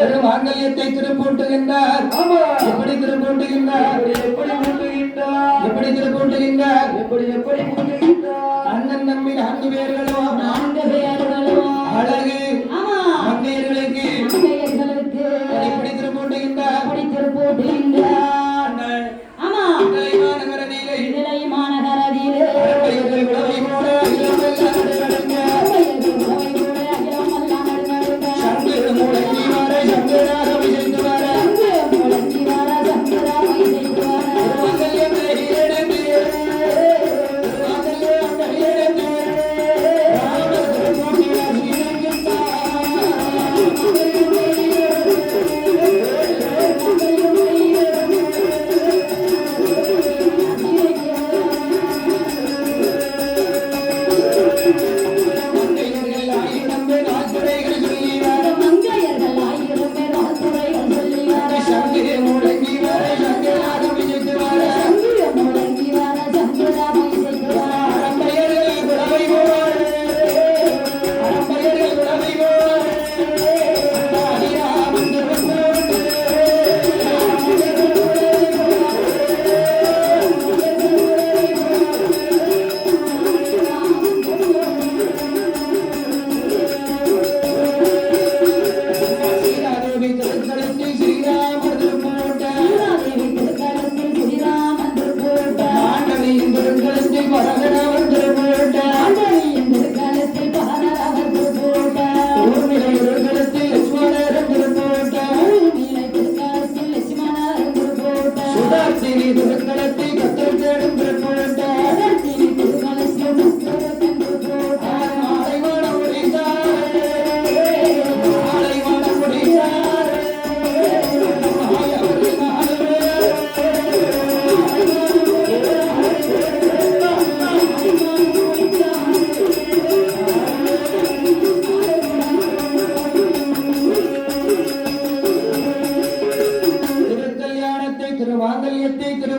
மாங்கல்யத்தை திருப்பூட்டுகின்றார்? எப்படி திருப்பூட்டுகின்றார்? எப்படி திருப்பூட்டுகின்றார்? எப்படி எப்படி ఎక్కడ மாங்கல்யத்தை திருப்ப